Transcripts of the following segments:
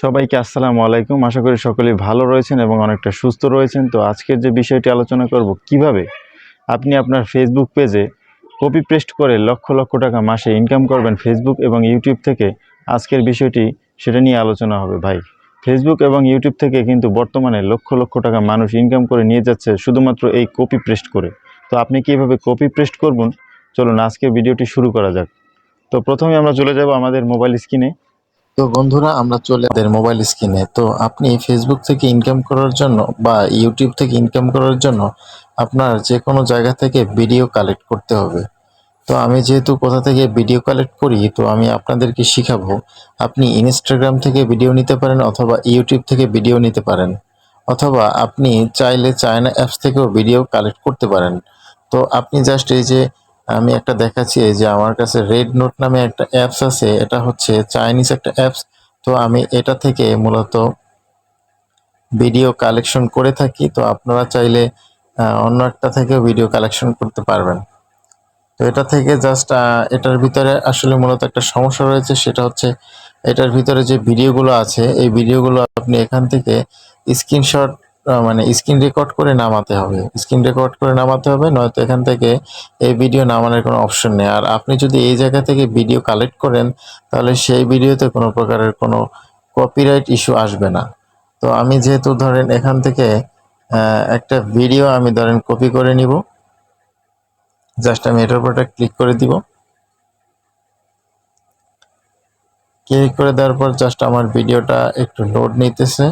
সবাইকে আসসালামু আলাইকুম। আশা করি সকলেই ভালো রয়েছেন এবং অনেকটা সুস্থ রয়েছেন। তো আজকের যে বিষয়টি আলোচনা করব, কীভাবে আপনি আপনার ফেসবুক পেজে কপি পেস্ট করে লক্ষ লক্ষ টাকা মাসে ইনকাম করবেন ফেসবুক এবং ইউটিউব থেকে? আজকের বিষয়টি সেটা নিয়ে আলোচনা হবে ভাই। ফেসবুক এবং ইউটিউব থেকে কিন্তু বর্তমানে লক্ষ লক্ষ টাকা মানুষ ইনকাম করে নিয়ে যাচ্ছে শুধুমাত্র এই কপি পেস্ট করে। তো আপনি কীভাবে কপি পেস্ট করবেন? চলুন আজকের ভিডিওটি শুরু করা যাক। তো প্রথমে আমরা চলে যাব আমাদের মোবাইল স্ক্রিনে তো বন্ধুরা, আমরা চলে আমাদের মোবাইল স্ক্রিনে তো আপনি ফেসবুক থেকে ইনকাম করার জন্য বা ইউটিউব থেকে ইনকাম করার জন্য আপনার যে কোনো জায়গা থেকে ভিডিও কালেক্ট করতে হবে। তো আমি যেহেতু কোথা থেকে ভিডিও কালেক্ট করি, তো আমি আপনাদেরকে শিখাবো, আপনি ইনস্টাগ্রাম থেকে ভিডিও নিতে পারেন অথবা ইউটিউব থেকে ভিডিও নিতে পারেন। অথবা আপনি চাইলে চায়না অ্যাপস থেকেও ভিডিও কালেক্ট করতে পারেন। তো আপনি জাস্ট এই যে আমি একটা দেখাচ্ছি যে আমার কাছে রেড নোট নামে একটা অ্যাপস আছে, এটা হচ্ছে চাইনিজ একটা অ্যাপস তো আমি এটা থেকে মূলত ভিডিও কালেকশন করে থাকি, তো আপনারা চাইলে অন্য একটা থেকেও ভিডিও কালেকশন করতে পারবেন। তো এটা থেকে জাস্ট এটার ভিতরে আসলে মূলত একটা সমস্যা রয়েছে, সেটা হচ্ছে এটার ভিতরে যে ভিডিওগুলো আছে, এই ভিডিওগুলো আপনি এখান থেকে স্ক্রিনশট মানে স্ক্রিন রেকর্ড করে নামাতে হবে। স্ক্রিন রেকর্ড করে নামাতে হবে, নয়তো এখান থেকে এই ভিডিও নামানোর কোনো অপশন নেই। আর আপনি যদি এই জায়গা থেকে ভিডিও কালেক্ট করেন, তাহলে সেই ভিডিওতে কোনো প্রকারের কোনো কপিরাইট ইস্যু আসবে না। তো আমি যেহেতু ধরেন এখান থেকে একটা ভিডিও আমি ধরেন কপি করে নিব। জাস্ট আমি এটার উপর ক্লিক করে দিব। ক্লিক করে দেওয়ার পর জাস্ট আমার ভিডিওটা একটু লোড নিতেছে।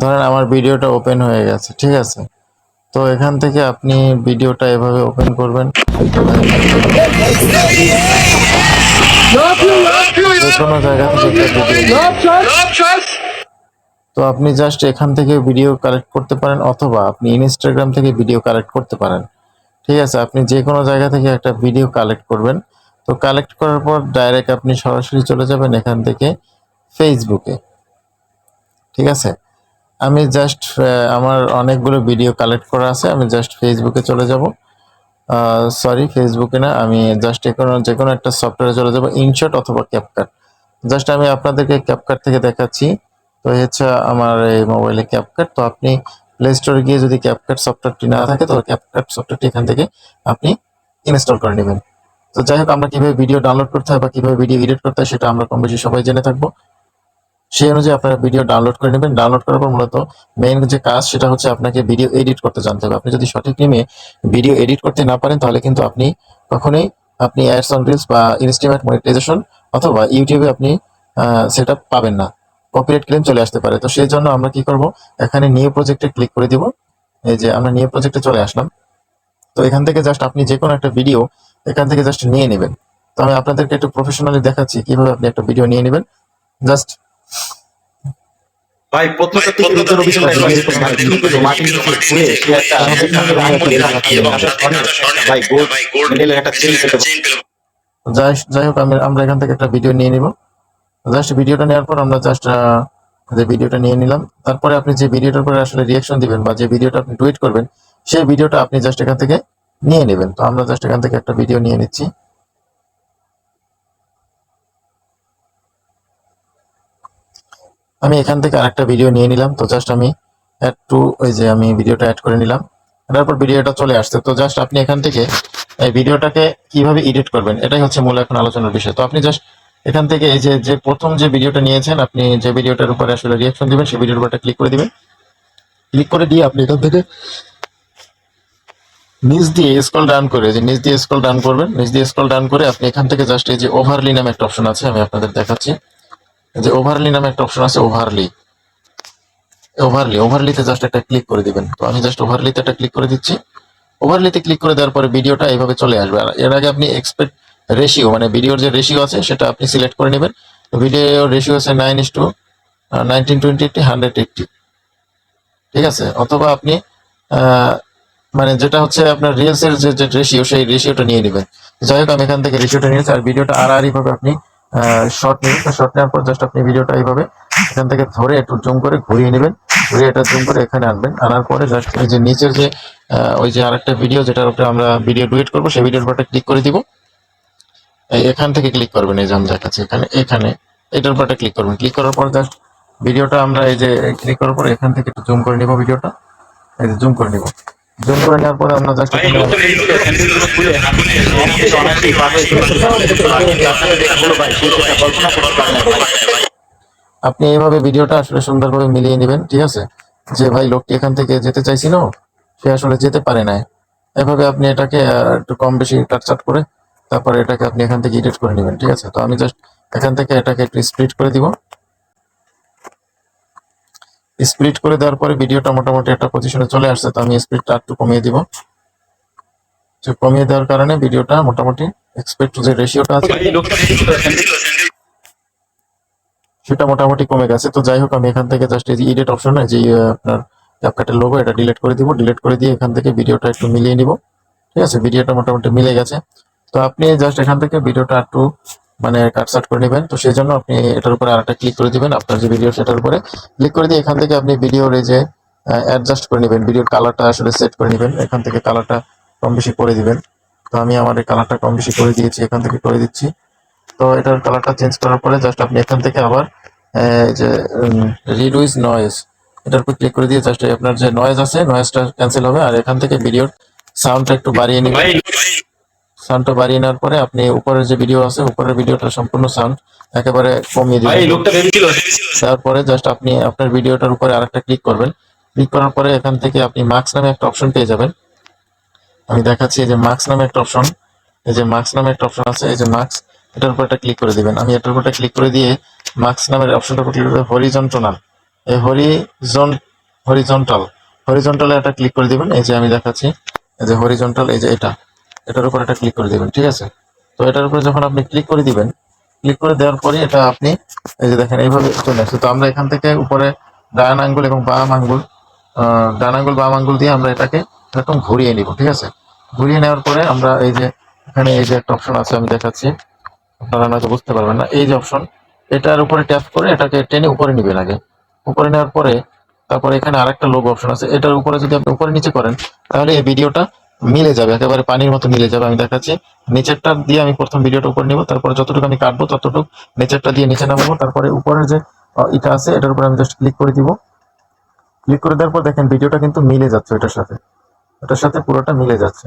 ধরেন আমার ভিডিওটা ওপেন হয়ে গেছে, ঠিক আছে? তো এখান থেকে আপনি ভিডিওটা এভাবে ওপেন করবেন। কোনো জায়গা থেকে তো আপনি জাস্ট এখান থেকে ভিডিও কালেক্ট করতে পারেন, অথবা আপনি ইনস্টাগ্রাম থেকে ভিডিও কালেক্ট করতে পারেন। ঠিক আছে? আপনি যে কোনো জায়গা থেকে একটা ভিডিও কালেক্ট করবেন। তো কালেক্ট করার পর ডাইরেক্ট আপনি সরাসরি চলে যাবেন এখান থেকে ফেসবুকে ঠিক আছে? আমি জাস্ট আমার অনেকগুলো ভিডিও কালেক্ট করা আছে, আমি জাস্ট ফেসবুকে চলে যাব। সরি ফেসবুকে না, আমি জাস্ট কোনো, যে কোনো একটা সফটওয়্যারে চলে যাব ইনশট অথবা ক্যাপকাট জাস্ট আমি আপনাদেরকে ক্যাপকাট থেকে দেখাচ্ছি। তো হচ্ছে আমার এই মোবাইলে ক্যাপকাট তো আপনি প্লে স্টোরে গিয়ে যদি ক্যাপকাট সফটওয়্যারটি না থাকে তো ক্যাপকাট সফটওয়্যারটি এখান থেকে আপনি ইনস্টল করে নেবেন। তো যাই হোক, আমরা কীভাবে ভিডিও ডাউনলোড করতে হয় বা কীভাবে ভিডিও এডিট করতে হয়, সেটা আমরা কম বেশি সবাই জেনে থাকব। সেই অনুযায়ী আপনারা ভিডিও ডাউনলোড করে নেবেন। ডাউনলোড করার পর মূলত মেইন যে কাজ সেটা হচ্ছে আপনাকে ভিডিও এডিট করতে জানতে হবে। আপনি যদি সঠিক নিয়মে ভিডিও এডিট করতে না পারেন, তাহলে কিন্তু আপনি কখনোই আপনি অ্যাডস অন রিলস বা ইনস্টিমেট মনিটাইজেশন অথবা ইউটিউবে আপনি সেটা পাবেন না। কপিরাইট ক্লেম চলে আসতে পারে। তো সেই জন্য আমরা কি করব? এখানে নিউ প্রজেক্টে ক্লিক করে দিব। এই যে আমরা নিউ প্রজেক্টে চলে আসলাম। তো এখান থেকে জাস্ট আপনি যে কোনো একটা ভিডিও এখান থেকে জাস্ট নিয়ে নেবেন। তো আমি আপনাদেরকে একটু প্রফেশনালি দেখাচ্ছি কীভাবে আপনি একটা ভিডিও নিয়ে নেবেন। জাস্ট ভাই যাই যাই হোক আমি আমরা এখান থেকে একটা ভিডিও নিয়ে নিব। জাস্ট ভিডিওটা নেওয়ার পর আমরা জাস্ট যে ভিডিওটা নিয়ে নিলাম। তারপরে আপনি যে ভিডিওটার পরে আসলে রিয়াকশন দিবেন বা যে ভিডিওটা আপনি টুইট করবেন সেই ভিডিওটা আপনি জাস্ট এখান থেকে নিয়ে নেবেন। তো আমরা জাস্ট এখান থেকে একটা ভিডিও নিয়ে নিচ্ছি। আমি এখান থেকে আরেকটা ভিডিও নিয়ে নিলাম। তো জাস্ট আমি অ্যাড টু ওই যে আমি ভিডিওটা অ্যাড করে নিলাম। তারপর ভিডিওটা চলে আসছে। তো জাস্ট আপনি এখান থেকে এই ভিডিওটাকে কীভাবে এডিট করবেন? এটাই হচ্ছে মূল এখন আলোচনার বিষয়। তো আপনি জাস্ট এখান থেকে এই যে যে প্রথম যে ভিডিওটা নিয়েছেন, আপনি যে ভিডিওটার উপরে আসলে রিয়াকশন দিবেন, সেই ভিডিওর উপরটা ক্লিক করে দিবেন। ক্লিক করে দিয়ে আপনি এখান থেকে নিচ দিয়ে স্ক্রল ডাউন করে, যে নিচ দিয়ে স্ক্রল ডাউন করবেন, নিচ দিয়ে স্ক্রল ডাউন করে আপনি এখান থেকে জাস্ট এই যে ওভারলি নামে একটা অপশন আছে, আমি আপনাদের দেখাচ্ছি। যে ওভারলি নামে একটা অপশন আছে ওভারলি ওভারলি ওভারলিতে জাস্ট একটা ক্লিক করে দিবেন। তো আমি জাস্ট ওভারলিতে একটা ক্লিক করে দিচ্ছি। ওভারলিতে ক্লিক করে দেওয়ার পরে ভিডিওটা এইভাবে চলে আসবে। আর এর আগে আপনি এক্সপেক্ট রেশিও মানে ভিডিওর যে রেশিও আছে, সেটা আপনি সিলেক্ট করে নেবেন। ভিডিও রেশিও আছে nine is to nineteen twenty eighty hundred eighty ঠিক আছে? অথবা আপনি মানে যেটা হচ্ছে আপনার রিলস এর যে রেশিও সেই রেশিওটা নিয়ে নেবেন। যাই হোক, আমি এখান থেকে রেশিওটা নিয়েছি, আর ভিডিওটা আড়াআড়ি ভাবে আপনি শর্ট নেবেন শর্ট নেওয়ার পর জাস্ট আপনি ভিডিওটা এইভাবে এখান থেকে ধরে একটু জুম করে ঘুরিয়ে নেবেন। ঘুরিয়ে এটা জুম করে এখানে আনবেন। আনার পরে জাস্ট এই যে নিচের যে ওই যে আরেকটা ভিডিও যেটার উপরে আমরা ভিডিও ডুয়েট করব, সেই ভিডিওর উপরটা ক্লিক করে দিব। এখান থেকে ক্লিক করবেন, এই যে আমি দেখাচ্ছি এখানে এখানে। এটার উপরটা ক্লিক করবেন। ক্লিক করার পর জাস্ট ভিডিওটা আমরা এই যে ক্লিক করার পর এখান থেকে একটু জুম করে নিব ভিডিওটা এই যে জুম করে নিব। জুম করে নেওয়ার পরে আমরা জাস্ট আপনি এইভাবে ভিডিওটা আসলে সুন্দরভাবে মিলিয়ে নেবেন ঠিক আছে যে ভাই লোকটি এখান থেকে যেতে চাইছিল সে আসলে যেতে পারে না এভাবে আপনি এটাকে একটু কম বেশি কাটছাট করে তারপরে এটাকে আপনি এখান থেকে এডিট করে নেবেন ঠিক আছে তো আমি জাস্ট এখান থেকে এটাকে একটু স্প্লিট করে দিব স্প্লিট করে দেওয়ার পরে ভিডিওটা মোটামুটি একটা পজিশনে চলে আসছে তো আমি স্পিডটা একটু কমিয়ে দিব। তো কমিয়ে দেওয়ার কারণে ভিডিওটা মোটামুটি এক্সপেক্ট যে রেশিওটা আছে। সেটা মোটামুটি কমে গেছে তো যাই হোক আমি এখান থেকে জাস্ট এই যে এডিট অপশন যে আপনার ক্যাপকাটের লোগো এটা ডিলিট করে দিব। ডিলিট করে দিয়ে এখান থেকে ভিডিওটা একটু মিলিয়ে নিব। ঠিক আছে? ভিডিওটা মোটামুটি মিলে গেছে। তো আপনি জাস্ট এখান থেকে ভিডিওটা একটু মানে কাটসাট করে নেবেন। তো সেই জন্য আপনি এটার উপরে আরেকটা ক্লিক করে দিবেন আপনার যে ভিডিও সেটার উপরে। ক্লিক করে দিয়ে এখান থেকে আপনি ভিডিওর এই যে অ্যাডজাস্ট করে নেবেন। ভিডিওর কালারটা আসলে সেট করে নেবেন। এখান থেকে কালারটা কম বেশি করে দিবেন। তো আমি আমার এই কালারটা কম বেশি করে দিয়েছি এখান থেকে করে দিচ্ছি। তো এটার কালারটা চেঞ্জ করার পরে জাস্ট আপনি এখান থেকে আবার যে রিডুইস নয়েজ এটার উপর ক্লিক করে দিয়ে জাস্ট আপনার যে নয়েজ আছে নয়েজটা ক্যান্সেল হবে। আর এখান থেকে ভিডিওর সাউন্ডটা একটু বাড়িয়ে নেবেন। সাউন্ডটা বাড়িয়ে নেওয়ার পরে আপনি উপরের যে ভিডিও আছে উপরের ভিডিওটা সম্পূর্ণ সাউন্ড একেবারে কমিয়ে দিবেন। তারপরে জাস্ট আপনি আপনার ভিডিওটার উপরে আরেকটা ক্লিক করবেন। ক্লিক করার পরে এখান থেকে আপনি মার্কস নামে একটা অপশন পেয়ে যাবেন। আমি দেখাচ্ছি এই যে মার্কস নামে একটা অপশন এই যে মার্কস নামে একটা অপশন আছে এই যে মার্কস এটার উপর একটা ক্লিক করে দিবেন। আমি এটার উপর ক্লিক করে দিয়ে মার্কস নামের অপশনটার উপর ক্লিক করে হরিজন্টাল এই হরিজন হরিজন্টাল হরিজন্টালে একটা ক্লিক করে দিবেন। এই যে আমি দেখাচ্ছি এই যে হরিজন্টাল এই যে এটা। এটার উপর এটা ক্লিক করে দিবেন, ঠিক আছে? তো এটার উপরে যখন আপনি ক্লিক করে দিবেন ক্লিক করে দেওয়ার পরে এটা আপনি এই যে দেখেন, এইভাবে চলে আসছে তো আমরা এখান থেকে উপরে ডান আঙ্গুল এবং বাম আঙ্গুল ডান আঙ্গুল, বাম আঙ্গুল দিয়ে আমরা এটাকে এরকম ঘুরিয়ে নিব, ঠিক আছে? ঘুরিয়ে নেওয়ার পরে আমরা এই যে এখানে এই যে একটা অপশন আছে, আমি দেখাচ্ছি। আপনারা হয়তো বুঝতে পারবেন না। এই যে অপশন এটার উপরে ট্যাপ করে এটাকে টেনে উপরে নিবেন আগে। উপরে নেওয়ার পরে তারপরে এখানে আরেকটা লোগো অপশন আছে। এটার উপরে যদি আপনি উপরে নিচে করেন, তাহলে এই ভিডিওটা মিলে যাবে, একেবারে পানির মতো মিলে যাবে, আমি দেখাচ্ছি। নিচেরটা দিয়ে আমি প্রথম ভিডিওটা উপরে নিব, তারপরে যতটুকু আমি কাটবো ততটুকু নিচেরটা দিয়ে নিচে নামাবো, তারপরে উপরে যে এটা আছে, এটার উপরে আমি জাস্ট ক্লিক করে দিব। ক্লিক করে দেওয়ার পর দেখেন ভিডিওটা কিন্তু মিলে যাচ্ছে এটার সাথে। এটার সাথে পুরোটা মিলে যাচ্ছে।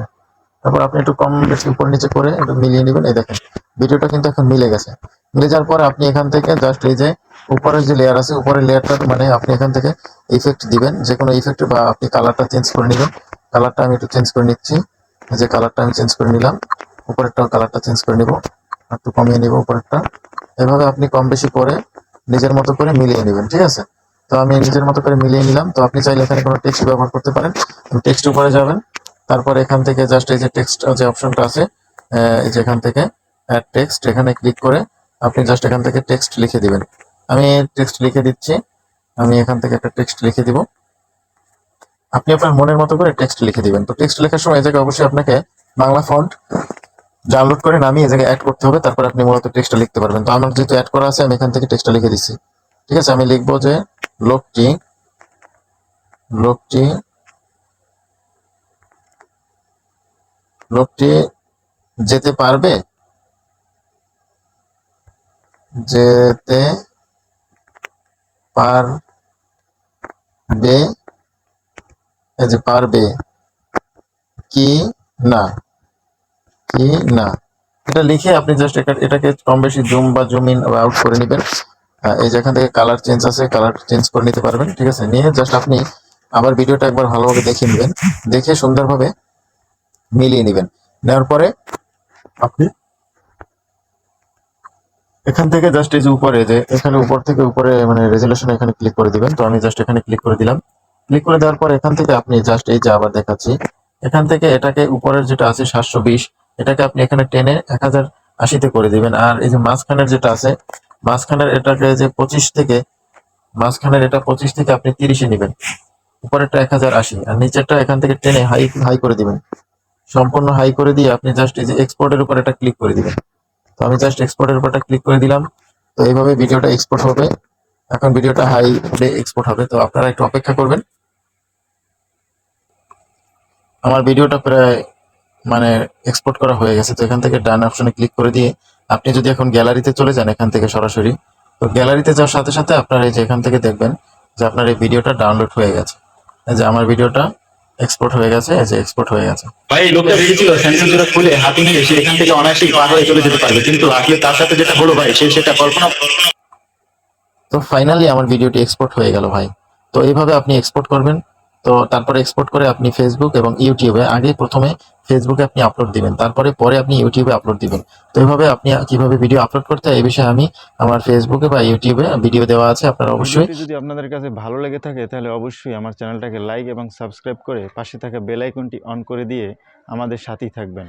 তারপর আপনি একটু কম বেশি উপর নিচে করে একটু মিলিয়ে নেবেন, এই দেখেন, ভিডিওটা কিন্তু এখন মিলে গেছে। মিলে যাওয়ার পর আপনি এখান থেকে জাস্ট এই যে উপরের যে লেয়ার আছে, উপরের লেয়ারটা মানে আপনি এখান থেকে ইফেক্ট দিবেন যে কোনো ইফেক্ট বা আপনি কালারটা চেঞ্জ করে নেবেন। কালারটা আমি একটু চেঞ্জ করে নিচ্ছি। যে কালারটা আমি চেঞ্জ করে নিলাম। উপরেরটাও কালারটা চেঞ্জ করে নিব। একটু কমিয়ে নিব উপরেরটা। এভাবে আপনি কম বেশি করে নিজের মতো করে মিলিয়ে নেবেন, ঠিক আছে? তো আমি নিজের মতো করে মিলিয়ে নিলাম। তো আপনি চাইলে এখানে কোনো টেক্সট ব্যবহার করতে পারেন। টেক্সট উপরে যাবেন। তারপর এখান থেকে জাস্ট এই যে টেক্সট যে অপশনটা আছে এই যে এখান থেকে অ্যাড টেক্সট এখানে ক্লিক করে আপনি জাস্ট এখান থেকে টেক্সট লিখে দিবেন। আমি টেক্সট লিখে দিচ্ছি। আমি এখান থেকে একটা টেক্সট লিখে দিব। আপনি আপনার মনের মতো করে টেক্সট লিখে দিবেন। তো টেক্সট লেখার সময় এই জায়গায় অবশ্যই আপনাকে বাংলা ফন্ট ডাউনলোড করে নামিয়ে এই জায়গায় অ্যাড করতে হবে, তারপর আপনি মূলত টেক্সটটা লিখতে পারবেন। তো আমার যেহেতু অ্যাড করা আছে, আমি এখান থেকে টেক্সটটা লিখে দিচ্ছি ঠিক আছে, আমি লিখব যে লোকটি লোকটি লোকটি যেতে পারবে? যেতে পারবে যে পারবে। কি না? কি না? এটা লিখে আপনি জাস্ট এটাকে কম বেশি জুম বা জুম ইন বা আউট করে নেবেন। এই যে এখান থেকে কালার চেঞ্জ আছে কালার চেঞ্জ করে নিতে পারবেন, ঠিক আছে? নিয়ে জাস্ট আপনি আবার ভিডিওটা একবার ভালোভাবে দেখে নেবেন। দেখে সুন্দরভাবে মিলিয়ে নেবেন। নেওয়ার পরে আপনি এখান থেকে জাস্ট এই যে উপরে, যে এখানে উপর থেকে উপরে মানে রেজলিউশন এখানে ক্লিক করে দিবেন। তো আমি জাস্ট এখানে ক্লিক করে দিলাম। ক্লিক করে দেওয়ার পর এখান থেকে আপনি জাস্ট এই যে আবার দেখাচ্ছি, এখান থেকে এটাকে উপরের যেটা আছে সাতশো বিশ, এটাকে আপনি এখানে টেনে এক হাজার আশিতে করে দিবেন। আর এই যে মাঝখানের যেটা আছে, মাঝখানের এটাকে যে পঁচিশ থেকে, মাঝখানের এটা পঁচিশ থেকে আপনি তিরিশে নেবেন। উপরেরটা এক হাজার আশি, আর নিচেরটা এখান থেকে টেনে হাই হাই করে দিবেন। সম্পূর্ণ হাই করে দিয়ে আপনি জাস্ট এই যে এক্সপোর্টের উপর এটা ক্লিক করে দিবেন। তো আমি জাস্ট এক্সপোর্টের উপরটা ক্লিক করে দিলাম। তো এইভাবে ভিডিওটা এক্সপোর্ট হবে। এখন ভিডিওটা হাই এক্সপোর্ট হবে। তো আপনারা একটু অপেক্ষা করবেন। আমার ভিডিওটা প্রায় মানে এক্সপোর্ট করা হয়ে গেছে। তো এখান থেকে ডান অপশনে ক্লিক করে দিয়ে আপনি যদি এখন গ্যালারিতে চলে যান এখান থেকে সরাসরি তো গ্যালারিতে যাওয়ার সাথে সাথে আপনার এই যে এখান থেকে দেখবেন যে আপনার এই ভিডিওটা ডাউনলোড হয়ে গেছে। এই যে আমার ভিডিওটা এক্সপোর্ট হয়ে গেছে এই যে এক্সপোর্ট হয়ে গেছে। ভাই লোকটা ভেবেছিল স্যামসাং খুলে হাতে নিয়ে সে এখান থেকে অনায়াসেই পার হয়ে চলে যেতে পারবে। কিন্তু আসলে তার সাথে যেটা হলো ভাই সে সেটা কল্পনা তো ফাইনালি আমার ভিডিওটি এক্সপোর্ট হয়ে গেল ভাই। তো এইভাবে আপনি এক্সপোর্ট করবেন। তো তারপরে এক্সপোর্ট করে আপনি ফেসবুক এবং ইউটিউবে আগে প্রথমে ফেসবুকে আপনি আপলোড দিবেন। তারপরে পরে আপনি ইউটিউবে আপলোড দিবেন। তো এইভাবে আপনি কীভাবে ভিডিও আপলোড করতে হয় এই বিষয়ে আমি আমার ফেসবুকে বা ইউটিউবে ভিডিও দেওয়া আছে আপনারা অবশ্যই যদি আপনাদের কাছে ভালো লেগে থাকে তাহলে অবশ্যই আমার চ্যানেলটাকে লাইক এবং সাবস্ক্রাইব করে পাশে থাকা বেল আইকনটি অন করে দিয়ে আমাদের সাথেই থাকবেন।